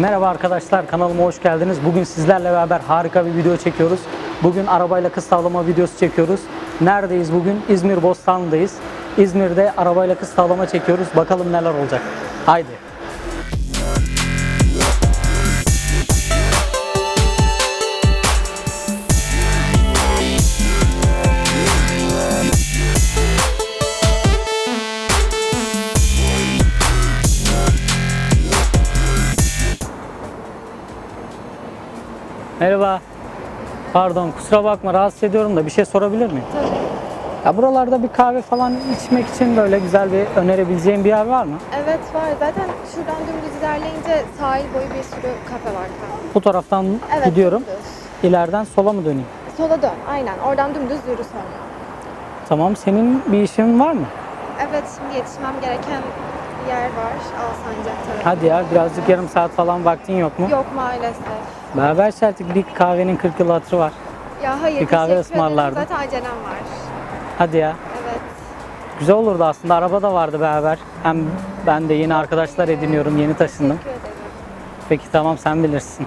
Merhaba arkadaşlar kanalıma hoş geldiniz. Bugün sizlerle beraber harika bir video çekiyoruz. Bugün arabayla kız tavlama videosu çekiyoruz. Neredeyiz bugün? İzmir Bostanlı'dayız. İzmir'de arabayla kız tavlama çekiyoruz. Bakalım neler olacak. Haydi. Merhaba. Pardon kusura bakma rahatsız ediyorum da bir şey sorabilir miyim? Ya buralarda bir kahve falan içmek için böyle güzel bir önerebileceğim bir yer var mı? Evet var. Zaten şuradan dümdüz ilerleyince sahil boyu bir sürü kafe var. Bu taraftan Evet. gidiyorum. dümdüz. İleriden sola mı döneyim? Sola dön. Aynen. Oradan dümdüz yürü sonra. Tamam senin bir işin var mı? Evet şimdi yetişmem gereken bir yer var. Alsancak tarafı. Hadi ya birazcık yarım saat falan vaktin yok mu? Yok maalesef. Beraber içerdik bir kahvenin 40 yıl hatırı var. Ya hayır. Bir kahve teşekkür ederim. ısmarlardım. Zaten acelem var. Hadi ya. Evet. Güzel olurdu aslında araba da vardı beraber. Hem ben de yeni arkadaşlar ediniyorum yeni taşındım. Teşekkür ederim. Peki tamam sen bilirsin.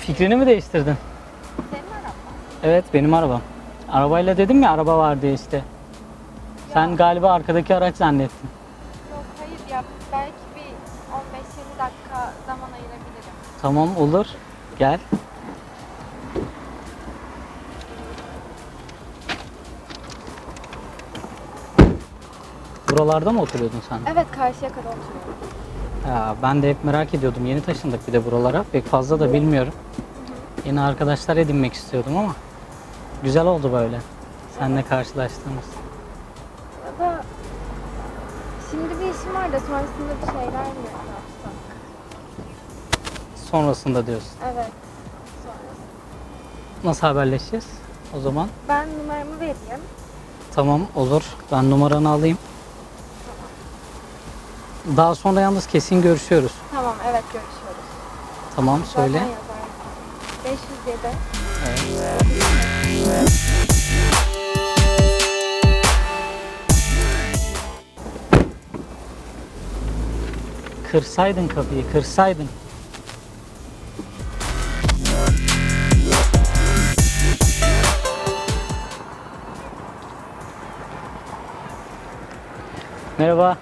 Fikrini mi değiştirdin? Senin araban. Evet benim arabam. Arabayla dedim ya araba var diye işte. Sen galiba arkadaki araç zannettin. Yok hayır ya. Belki bir 15-20 dakika zaman ayırabilirim. Tamam olur. Gel. Buralarda mı oturuyordun sen? Evet karşıya kadar oturuyorum. Ya ben de hep merak ediyordum. Yeni taşındık bir de buralara. Pek fazla da bilmiyorum. Yeni arkadaşlar edinmek istiyordum ama güzel oldu böyle. Seninle karşılaştığımız. Ya da şimdi bir işim var da sonrasında bir şeyler mi yapsak? Sonrasında diyorsun. Evet. Sonrasında. Nasıl haberleşeceğiz o zaman? Ben numaramı vereyim. Tamam olur. Ben numaranı alayım. Daha sonra yalnız kesin görüşüyoruz. Tamam evet görüşüyoruz. Tamam söyle. Zaten yazarım. 507 Kırsaydın kapıyı, kırsaydın. Merhaba.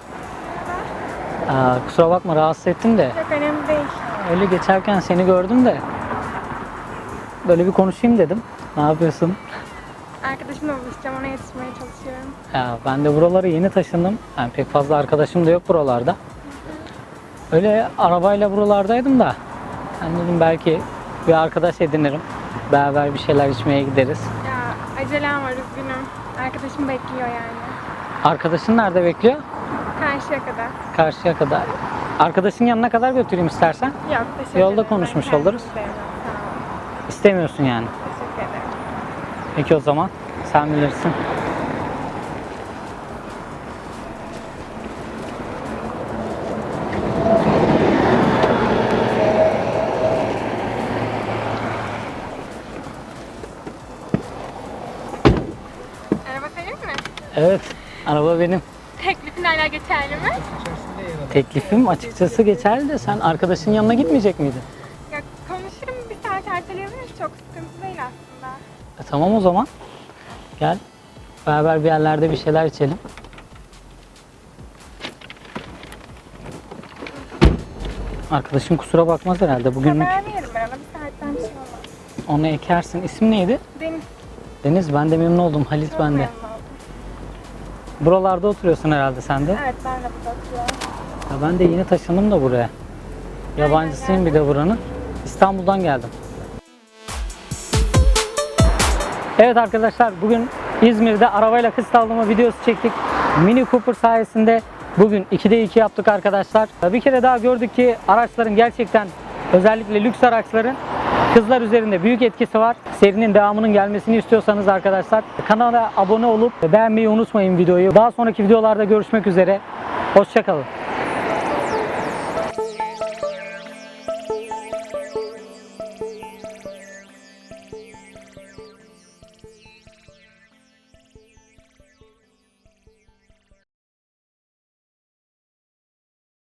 Aa, kusura bakma rahatsız ettim de. Çok önemli değil. Öyle geçerken seni gördüm de. Böyle bir konuşayım dedim. Ne yapıyorsun? Arkadaşımla buluşacağım ona yetişmeye çalışıyorum. Ya ben de buralara yeni taşındım. Yani pek fazla arkadaşım da yok buralarda. Öyle arabayla buralardaydım da. Ben dedim belki bir arkadaş edinirim. Beraber bir şeyler içmeye gideriz. Ya acelem var üzgünüm. Arkadaşım bekliyor yani. Arkadaşın nerede bekliyor? Karşıya kadar. Karşıya kadar. Arkadaşın yanına kadar götüreyim istersen. Yok teşekkür Yolda ederim. Ben konuşmuş kendim oluruz. giderim. Tamam. İstemiyorsun yani. Teşekkür ederim. Peki o zaman sen bilirsin. Araba senin mi? Evet, araba benim. Teklifin hala geçerli mi? Teklifim açıkçası geçerli de sen arkadaşın yanına gitmeyecek miydin? Ya konuşurum bir saat erteleyebiliriz. Çok sıkıntı değil aslında. E, tamam o zaman. Gel. Beraber bir yerlerde bir şeyler içelim. Arkadaşın kusura bakmaz herhalde. Bugünlük Haber veririm ben ona. Bir saatten bir şey olmaz. onu ekersin. İsim neydi? Deniz Deniz. Ben de memnun oldum. Halit çok ben de. memnun oldum. Buralarda oturuyorsun herhalde sen de. Evet ben de burada oturuyorum. Ya ben de yeni taşındım da buraya. Yabancısıyım bir de buranın. İstanbul'dan geldim. Evet arkadaşlar bugün İzmir'de arabayla kız tavlama videosu çektik. Mini Cooper sayesinde bugün 2'de 2 yaptık arkadaşlar. Bir kere daha gördük ki araçların gerçekten özellikle lüks araçların kızlar üzerinde büyük etkisi var. Serinin devamının gelmesini istiyorsanız arkadaşlar kanala abone olup beğenmeyi unutmayın videoyu. Daha sonraki videolarda görüşmek üzere. Hoşçakalın.